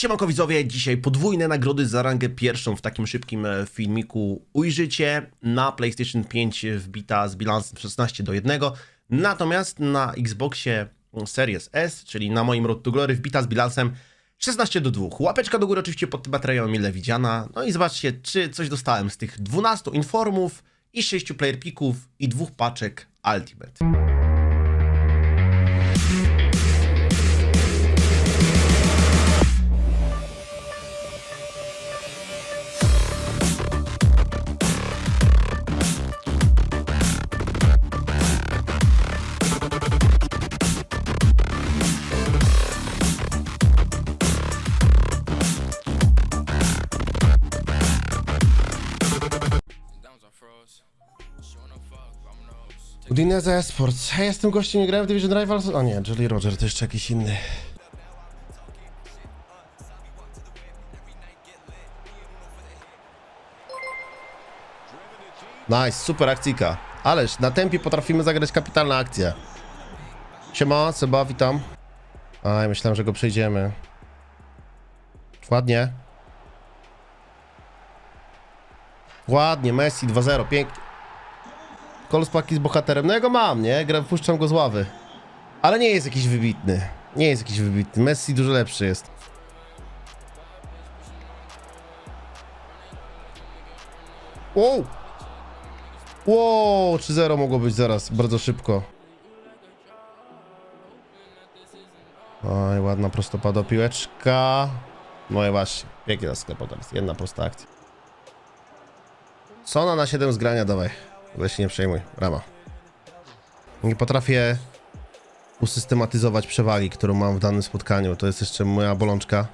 Siemanko widzowie, dzisiaj podwójne nagrody za rangę pierwszą w takim szybkim e, filmiku ujrzycie. Na PlayStation 5 wbita z bilansem 16 do 1, natomiast na Xboxie Series S, czyli na moim Road to Glory wbita z bilansem 16 do 2. Łapeczka do góry oczywiście pod tym materiałem mile widziana. No i zobaczcie, czy coś dostałem z tych 12 informów i 6 player picków i dwóch paczek Ultimate. Udinese Esports. Ja jestem gościem, nie grałem w Division Rivals. O nie, Jolly Roger to jeszcze jakiś inny. Nice, super akcyjka. Ależ na tempie potrafimy zagrać kapitalna akcja. Siema, Seba, witam. A, ja myślałem, że go przejdziemy. Ładnie. Ładnie, Messi 2-0, pięknie. Kolspaki z bohaterem. No ja go mam, nie? Gra, puszczam go z ławy. Ale nie jest jakiś wybitny. Nie jest jakiś wybitny. Messi dużo lepszy jest. Wow! Wow, 3-0 mogło być zaraz, bardzo szybko. Oj, ładna prostopada piłeczka. No i właśnie, pięknie na sklepu. Jedna prosta akcja. Sona na 7 zgrania, dawaj. Weź się nie przejmuj, rama. Nie potrafię usystematyzować przewagi, którą mam w danym spotkaniu. To jest jeszcze moja bolączka.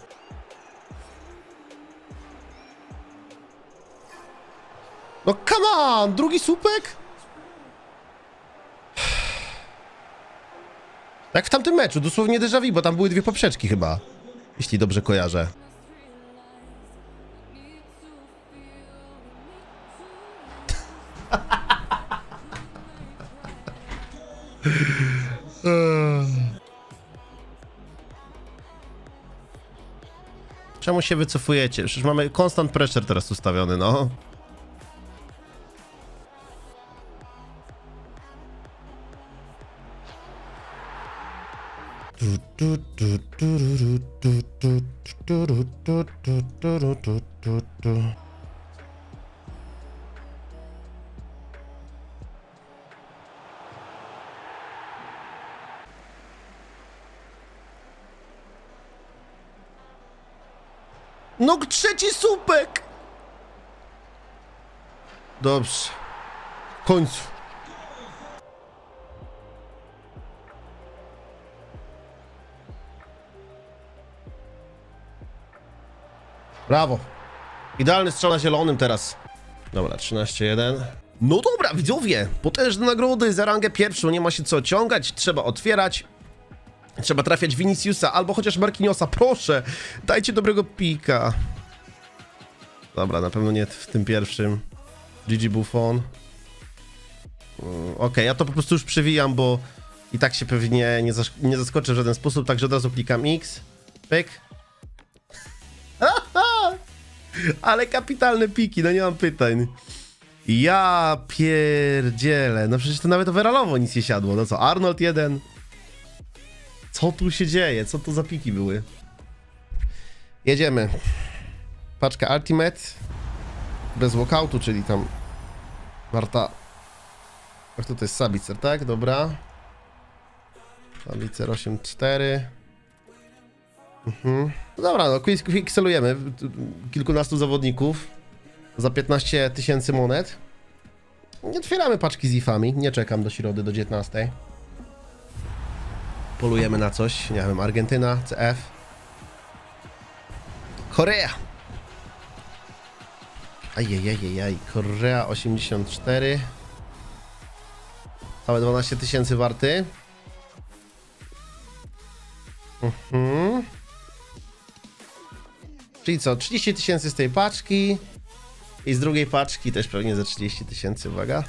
No come on! Drugi słupek? Jak w tamtym meczu, dosłownie déjà vu, bo tam były dwie poprzeczki chyba. Jeśli dobrze kojarzę. Czemu się wycofujecie? Przecież mamy constant pressure teraz ustawiony, no. No trzeci słupek! Dobrze. W końcu. Brawo. Idealny strzał na zielonym teraz. Dobra, 13-1. No dobra, widzowie, potężne nagrody za rangę pierwszą, nie ma się co ciągać, trzeba otwierać. Trzeba trafiać Viniciusa albo chociaż Marquinhosa, proszę, dajcie dobrego pika. Dobra, na pewno nie w tym pierwszym. GG Buffon. Mm, Okej, ja to po prostu już przewijam, bo i tak się pewnie nie, zask- nie zaskoczę w żaden sposób, także od razu klikam X. Pyk. Ale kapitalne piki, no nie mam pytań. Ja pierdzielę, no przecież to nawet overallowo nic nie siadło. No co, Arnold 1. Co tu się dzieje? Co to za piki były? Jedziemy. Paczka Ultimate. Bez walkoutu, czyli tam warta... Ach, to jest Sabicer, tak? Dobra. Sabicer 8.4. Mhm. No dobra, no pikselujemy kilkunastu zawodników za 15 tysięcy monet. Nie otwieramy paczki z ifami, nie czekam do środy, do 19. Polujemy na coś, nie wiem, Argentyna, CF. Korea! Ajajajajaj, Korea 84. Całe 12 tysięcy warty. Mhm. Czyli co, 30 tysięcy z tej paczki i z drugiej paczki też pewnie za 30 tysięcy, uwaga.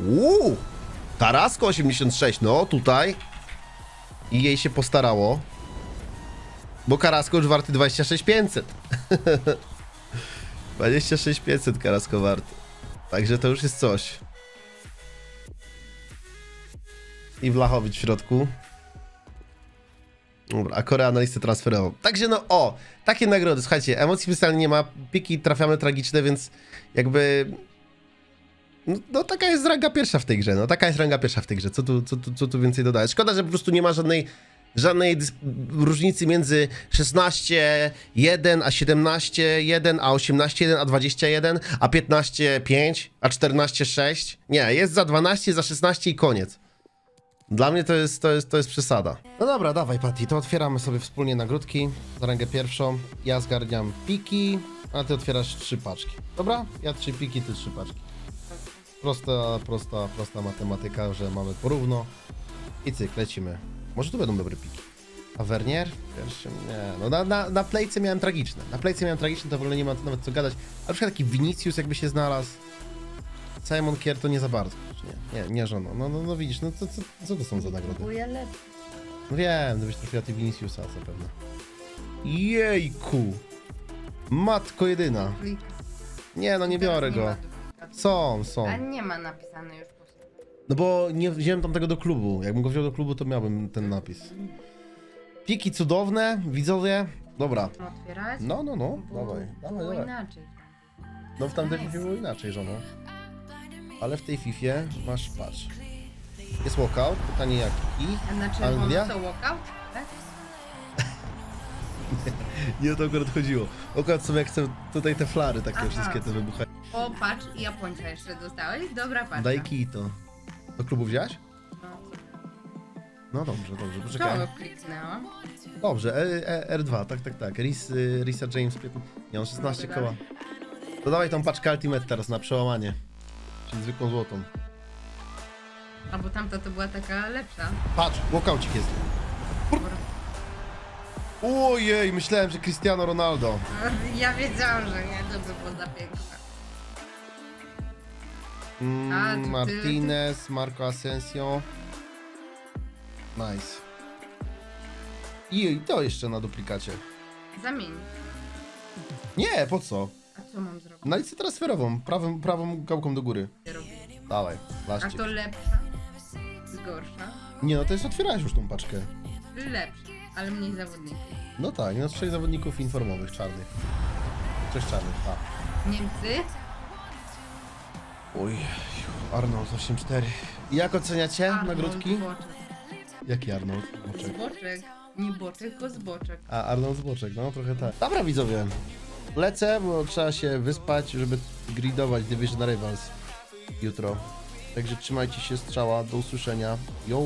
Uuu, Tarasko 86, no tutaj I jej się postarało. Bo Karasko już warty 26500. 26500 Karasko warty. Także to już jest coś. I Wlachowicz w środku. Dobra, a Korea na listę transferową. Także no o, takie nagrody, słuchajcie, emocji specjalnie nie ma, piki trafiamy tragiczne, więc jakby... No, no taka jest ranga pierwsza w tej grze, no taka jest ranga pierwsza w tej grze, co tu, co tu, co tu więcej dodać? Szkoda, że po prostu nie ma żadnej, żadnej różnicy między 16, 1, a 17, 1, a 18, 1, a 21, a 15, 5, a 14, 6. Nie, jest za 12, za 16 i koniec. Dla mnie to jest, to jest, to jest przesada. No dobra, dawaj Patty, to otwieramy sobie wspólnie nagródki za rangę pierwszą. Ja zgarniam piki, a ty otwierasz trzy paczki. Dobra? Ja trzy piki, ty trzy paczki. Prosta, prosta, prosta matematyka, że mamy porówno. I cyk, lecimy. Może tu będą dobre piki. A Vernier? Pierwszy, nie. No na, na, na playce miałem tragiczne. Na playce miałem tragiczne, to w ogóle nie ma nawet co gadać. A na przykład taki Vinicius jakby się znalazł. Simon Kier to nie za bardzo. Nie, nie, nie żono. No, no, no widzisz, no co, co, co to są za nagrody? No wiem, gdybyś trafiła ty Viniciusa zapewne. Jejku! Matko jedyna. Nie, no nie biorę go. Są, są. A nie ma napisane już sobie. No bo nie wziąłem tam tego do klubu. Jakbym go wziął do klubu, to miałbym ten napis. Piki cudowne, widzowie. Dobra. Otwierać? No, no, no. Było- Dawaj, dawaj, było dawaj. inaczej. No w tamtej FIFA było inaczej, żono. Ale w tej FIFA masz, patrz. Jest walkout, pytanie jaki? A na Anglia? to walkout? Tak? Nie o to akurat chodziło. Walkout są jak chcę tutaj te flary takie Aha. wszystkie te wybuchają. O, patrz, Japońca jeszcze dostałeś? Dobra, patrz. Daj to. Do klubu wziąłeś? No, dobrze, dobrze, poczekaj. to kliknęłam. Dobrze, e, e, R2, tak, tak, tak. Rhys, y, Risa James, 15, nie, on 16 Dobra. koła. To dawaj tą paczkę Ultimate teraz na przełamanie. Czyli zwykłą złotą. A bo tamta to była taka lepsza. Patrz, walkoucik jest. Dobra. Ojej, myślałem, że Cristiano Ronaldo. Ja wiedziałam, że nie, to by było za piękne. A, Mm, to ty- Martinez, Marco Asensio. Nice. I to jeszcze na duplikacie. Zamień. Nie, po co? A co mam zrobić? Na listę transferową, prawą, prawą gałką do góry. Dawaj, A to lepsza? Gorsza? Nie no, to jest otwierałeś już tą paczkę. Lepsza, ale mniej zawodników. No tak, no z trzech zawodników informowych, czarnych. Cześć czarnych, a. Niemcy? Oj, Arnold 8-4. Jak oceniacie Arnold nagródki? Boczek. Jaki Arnold? Boczek. Zboczek. Nie boczek, tylko zboczek. A, Arnold z Boczek, no trochę tak. Dobra widzowie, lecę, bo trzeba się wyspać, żeby gridować Division Rivals jutro. Także trzymajcie się strzała, do usłyszenia. Yo!